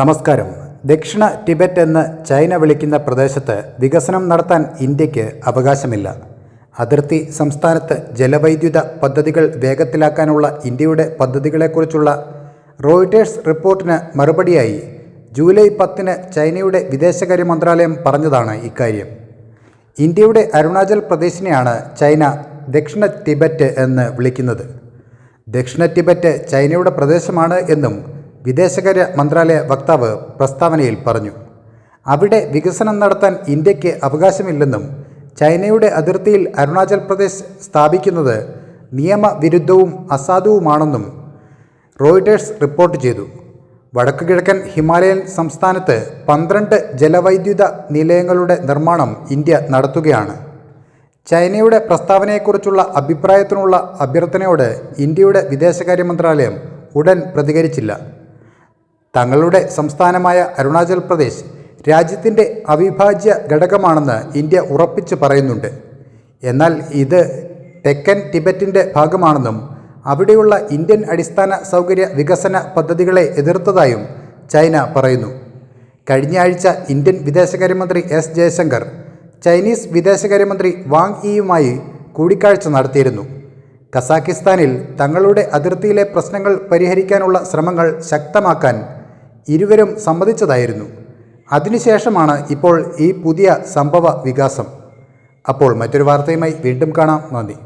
നമസ്കാരം. ദക്ഷിണ ടിബറ്റ് എന്ന് ചൈന വിളിക്കുന്ന പ്രദേശത്ത് വികസനം നടത്താൻ ഇന്ത്യയ്ക്ക് അവകാശമില്ല. അതിർത്തി സംസ്ഥാനത്ത് ജലവൈദ്യുത പദ്ധതികൾ വേഗത്തിലാക്കാനുള്ള ഇന്ത്യയുടെ പദ്ധതികളെക്കുറിച്ചുള്ള റോയിട്ടേഴ്സ് റിപ്പോർട്ടിന് മറുപടിയായി ജൂലൈ പത്തിന് ചൈനയുടെ വിദേശകാര്യ മന്ത്രാലയം പറഞ്ഞതാണ് ഇക്കാര്യം. ഇന്ത്യയുടെ അരുണാചൽ പ്രദേശിനെയാണ് ചൈന ദക്ഷിണ ടിബറ്റ് എന്ന് വിളിക്കുന്നത്. ദക്ഷിണ ടിബറ്റ് ചൈനയുടെ പ്രദേശമാണ് എന്നും വിദേശകാര്യ മന്ത്രാലയ വക്താവ് പ്രസ്താവനയിൽ പറഞ്ഞു അവിടെ വികസനം നടത്താൻ ഇന്ത്യയ്ക്ക് അവകാശമില്ലെന്നും ചൈനയുടെ അതിർത്തിയിൽ അരുണാചൽ പ്രദേശ് സ്ഥാപിക്കുന്നത് നിയമവിരുദ്ധവും അസാധുവുമാണെന്നും റോയിറ്റേഴ്സ് റിപ്പോർട്ട് ചെയ്തു. വടക്കുകിഴക്കൻ ഹിമാലയൻ സംസ്ഥാനത്ത് പന്ത്രണ്ട് ജലവൈദ്യുത നിലയങ്ങളുടെ നിർമ്മാണം ഇന്ത്യ നടത്തുകയാണ്. ചൈനയുടെ പ്രസ്താവനയെക്കുറിച്ചുള്ള അഭിപ്രായത്തിനുള്ള അഭ്യർത്ഥനയോട് ഇന്ത്യയുടെ വിദേശകാര്യ മന്ത്രാലയം ഉടൻ പ്രതികരിച്ചില്ല. തങ്ങളുടെ സംസ്ഥാനമായ അരുണാചൽ പ്രദേശ് രാജ്യത്തിന്റെ അവിഭാജ്യ ഘടകമാണെന്ന് ഇന്ത്യ ഉറപ്പിച്ച് പറയുന്നുണ്ട്. എന്നാൽ ഇത് തെക്കൻ ടിബറ്റിന്റെ ഭാഗമാണെന്നും അവിടെയുള്ള ഇന്ത്യൻ അടിസ്ഥാന സൗകര്യ വികസന പദ്ധതികളെ എതിർത്തതായും ചൈന പറയുന്നു. കഴിഞ്ഞ ആഴ്ച ഇന്ത്യൻ വിദേശകാര്യമന്ത്രി എസ് ജയശങ്കർ ചൈനീസ് വിദേശകാര്യമന്ത്രി വാങ് ഇയുമായി കൂടിക്കാഴ്ച നടത്തിയിരുന്നു. കസാക്കിസ്ഥാനിൽ തങ്ങളുടെ അതിർത്തിയിലെ പ്രശ്നങ്ങൾ പരിഹരിക്കാനുള്ള ശ്രമങ്ങൾ ശക്തമാക്കാൻ ഇരുവരും സമ്മതിച്ചതായിരുന്നു. അതിനുശേഷമാണ് ഇപ്പോൾ ഈ പുതിയ സംഭവ വികാസം. അപ്പോൾ മറ്റൊരു വാർത്തയുമായി വീണ്ടും കാണാം. നന്ദി.